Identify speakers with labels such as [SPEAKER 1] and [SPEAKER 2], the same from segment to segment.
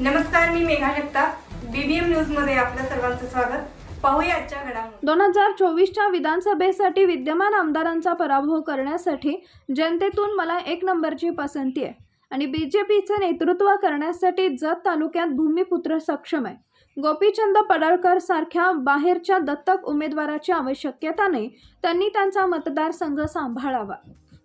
[SPEAKER 1] नमस्कार मी मेघा जगताप. बीबीएम न्यूजमध्ये आपलं सर्वांचं स्वागत. पाहूया आजच्या घडामोडी.
[SPEAKER 2] दोन हजार चोवीसच्या विधानसभेसाठी विद्यमान आमदारांचा पराभव करण्यासाठी जनतेतून मला एक नंबरची पसंती आहे. आणि बी जे पीचं नेतृत्व करण्यासाठी जत तालुक्यात भूमिपुत्र सक्षम आहे. गोपीचंद पडळकर सारख्या बाहेरच्या दत्तक उमेदवाराची आवश्यकता नाही त्यांनी त्यांचा मतदारसंघ सांभाळावा.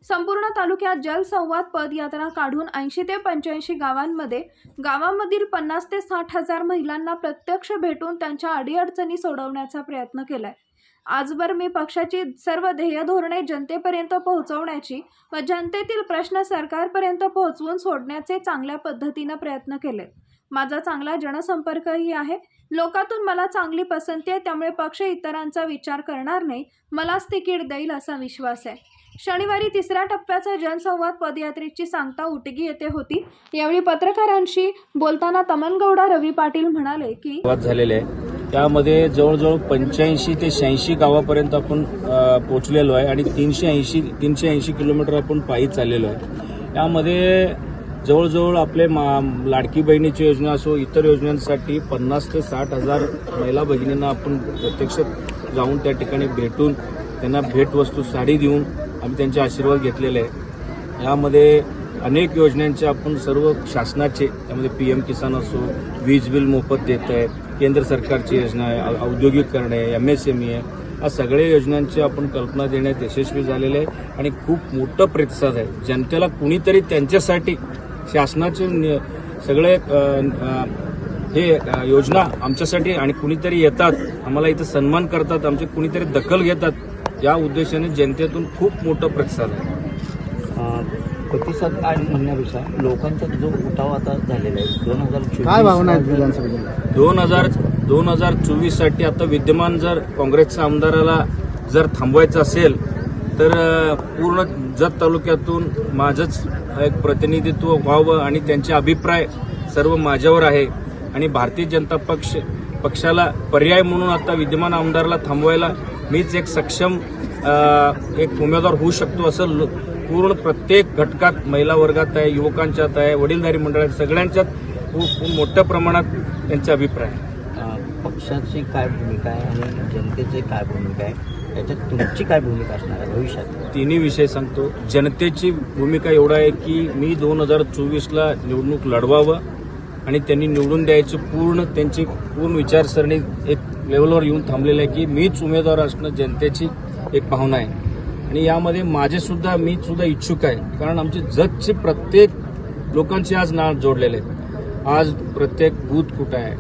[SPEAKER 2] संपूर्ण तालुक्यात जलसंवाद पदयात्रा काढून ऐंशी ते पंच्याऐंशी गावांमध्ये गावामधील पन्नास ते साठ हजार महिलांना प्रत्यक्ष भेटून त्यांच्या अडीअडचणी सोडवण्याचा प्रयत्न केलाय. आजवर मी पक्षाची सर्व ध्येय धोरणे जनतेपर्यंत पोहोचवण्याची व जनतेतील प्रश्न सरकारपर्यंत पोहोचवून सोडण्याचे चांगल्या पद्धतीनं प्रयत्न केले. माझा चांगला जनसंपर्कही आहे. लोकातून मला चांगली पसंती आहे त्यामुळे पक्ष इतरांचा विचार करणार नाही. मलाच तिकीट देईल असा विश्वास आहे. शनिवारी तिसऱ्या टप्प्याचा जनसंवाद पदयात्रेची सांगता उटगी येथे होती. यावेळी पत्रकारांशी बोलताना तमनगौडा रवी पाटील म्हणाले की
[SPEAKER 3] झालेले आहे. त्यामध्ये जवळजवळ पंच्याऐंशी ते शहाऐंशी गावापर्यंत आपण पोहोचलेलो आहे आणि तीनशे ऐंशी तीनशे ऐंशी किलोमीटर आपण पायी चाललेलो आहे. त्यामध्ये जवळजवळ आपले मा लाडकी बहिणीची योजना असो इतर योजनांसाठी पन्नास ते साठ हजार महिला भगिनींना आपण प्रत्यक्ष जाऊन त्या ठिकाणी भेटून त्यांना भेटवस्तू साडी देऊन आम्ही त्यांचे आशीर्वाद घेतलेले आहे. यामध्ये अनेक योजनांचे आपण सर्व शासनाचे त्यामध्ये पी एम किसान असो वीज बिल मोफत देत आहे केंद्र सरकारची योजना आहे औ- औद्योगिकरण आहे एम एस एम ई आहे. या सगळ्या योजनांची आपण कल्पना देण्यात यशस्वी झालेले आहे आणि खूप मोठं प्रतिसाद आहे. जनतेला कुणीतरी त्यांच्यासाठी शासनाचे सगळे हे योजना आमच्यासाठी आणि कुणीतरी येतात आम्हाला इथं सन्मान करतात आमचे कुणीतरी दखल घेतात या उद्देशाने जनतेतून खूप मोठं प्रतिसाद आहे.
[SPEAKER 4] प्रतिसाद काय म्हणण्यापेक्षा लोकांचा जो उठाव आता झालेला आहे दोन हजार
[SPEAKER 5] काय भावना आहेत विधानसभेच्या
[SPEAKER 3] दोन हजार दोन हजार चोवीससाठी आता विद्यमान जर काँग्रेसच्या आमदाराला जर थांबवायचं असेल तर पूर्ण जत तालुक्यातून माझंच एक प्रतिनिधित्व व्हावं आणि त्यांचे अभिप्राय सर्व माझ्यावर आहे. आणि भारतीय जनता पक्ष पक्षाला पर्याय म्हणून आता विद्यमान आमदाराला थांबवायला मीच एक सक्षम एक उमेदवार होऊ शकतो असं लो- पूर्ण प्रत्येक घटकात महिला वर्गात आहे युवकांच्यात आहे वडीलधारी मंडळात सगळ्यांच्यात खूप मोठ्या प्रमाणात त्यांचे अभिप्राय
[SPEAKER 4] पक्षाची काय भूमिका आहे आणि जनतेची काय भूमिका आहे? याच्यात तुमची काय भूमिका असणार आहे भविष्यात?
[SPEAKER 3] तिन्ही विषय सांगतो. जनतेची भूमिका एवढा आहे की मी दोन हजार चोवीसला निवडणूक लढवावं आणि त्यांनी निवडून द्यायची पूर्ण त्यांची पूर्ण विचारसरणी एक लेवलवर येऊन थांबलेलं आहे की मीच उमेदवार असणं जनतेची एक भावना आहे. आणि यामध्ये माझे सुद्धा मी सुद्धा इच्छुक आहे. कारण आमचे जगचे प्रत्येक लोकांचे आज नाळ जोडलेले आहेत. आज प्रत्येक बूथ कुठं आहे?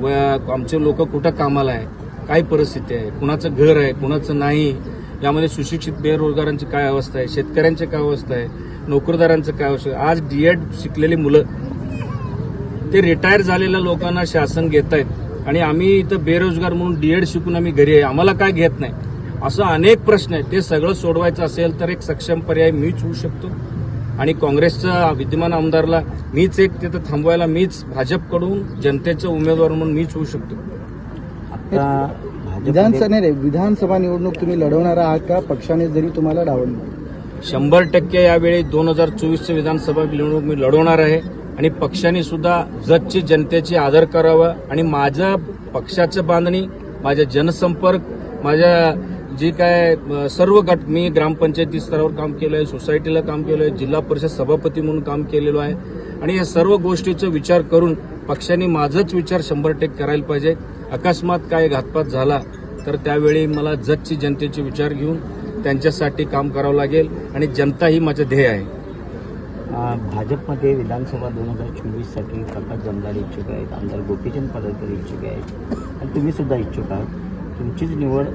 [SPEAKER 3] व आमचे लोक कुठं कामाला आहे? काय परिस्थिती आहे? कुणाचं घर आहे? कुणाचं नाही? यामध्ये सुशिक्षित बेरोजगारांची काय अवस्था आहे? शेतकऱ्यांची काय अवस्था आहे? नोकरदारांचं काय अवस्था आहे? आज डीएड शिकलेली मुलं ते रिटायर झालेल्या लोकांना शासन घेत आहेत आणि आम्ही इथं बेरोजगार म्हणून डी एड शिकून आम्ही घरी आहे. आम्हाला काय घेत नाही? असं अनेक प्रश्न आहेत. ते सगळं सोडवायचं असेल तर एक सक्षम पर्याय मीच होऊ शकतो. आणि काँग्रेसच्या विद्यमान आमदारला मीच एक तिथं थांबवायला मीच भाजपकडून जनतेचं उमेदवार म्हणून मीच होऊ शकतो.
[SPEAKER 4] आता
[SPEAKER 5] विधानसभा
[SPEAKER 4] भाजप
[SPEAKER 5] नाही रे, विधानसभा निवडणूक तुम्ही लढवणार आहात का? पक्षाने जरी तुम्हाला डावललं.
[SPEAKER 3] शंभर टक्के यावेळी दोन हजार चोवीसचे विधानसभा निवडणूक मी लढवणार आहे. आणि पक्षाने सुद्धा जगची जनतेची आदर करावा. आणि माझ्या पक्षाचं बांधणी माझ्या जनसंपर्क माझ्या जी काय सर्व गट मी ग्रामपंचायती स्तरावर काम केलं आहे सोसायटीला काम केलं आहे जिल्हा परिषद सभापती म्हणून काम केलेलो आहे. आणि या सर्व गोष्टीचा विचार करून पक्षाने माझाच विचार शंभर टक्के करायला पाहिजे. अकस्मात काय घातपात झाला तर त्यावेळी मला जगची जनतेचे विचार घेऊन त्यांच्यासाठी काम करावं लागेल आणि जनता ही माझं ध्येय आहे.
[SPEAKER 4] भाजपमध्ये विधानसभा दोन हजार चोवीससाठी प्रकाश जमदार इच्छुक आहेत आमदार गोपीचंद पडळकर इच्छुक आहेत. आणि तुम्ही सुद्धा इच्छुक आहात. तुमचीच निवड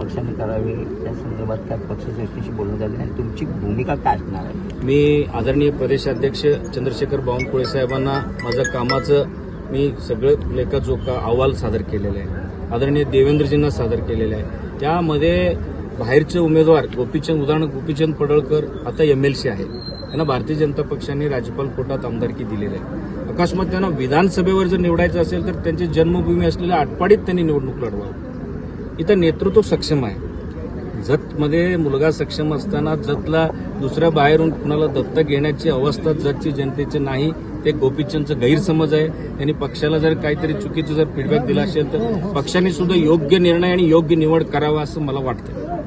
[SPEAKER 4] पक्षाने करावी त्या संदर्भात काय पक्षश्रेष्ठीशी बोलणं झालं आणि तुमची भूमिका काय असणार आहे?
[SPEAKER 3] मी आदरणीय प्रदेशाध्यक्ष चंद्रशेखर बावनकुळे साहेबांना माझं कामाचं मी सगळं लेखाजोखा अहवाल सादर केलेला आहे. आदरणीय देवेंद्रजींना सादर केलेलं आहे. त्यामध्ये बाहेरचे उमेदवार गोपीचंद उदाहरण गोपीचंद पडळकर आता एम एल सी आहे. त्यांना भारतीय जनता पक्षाने राज्यपाल कोटात आमदारकी दिलेली आहे. अकस्मात त्यांना विधानसभेवर जर निवडायचं असेल तर त्यांची जन्मभूमी असलेल्या आटपाडीत त्यांनी निवडणूक लढवावी. इथं नेतृत्व सक्षम आहे. जतमध्ये मुलगा सक्षम असताना जतला दुसऱ्या बाहेरून कुणाला दत्तक घेण्याची अवस्था जतची जनतेची नाही ते गोपीचंदचं गैरसमज आहे. त्यांनी पक्षाला जर काहीतरी चुकीचं जर फीडबॅक दिला असेल तर पक्षाने सुद्धा योग्य निर्णय आणि योग्य निवड करावा असं मला वाटतं.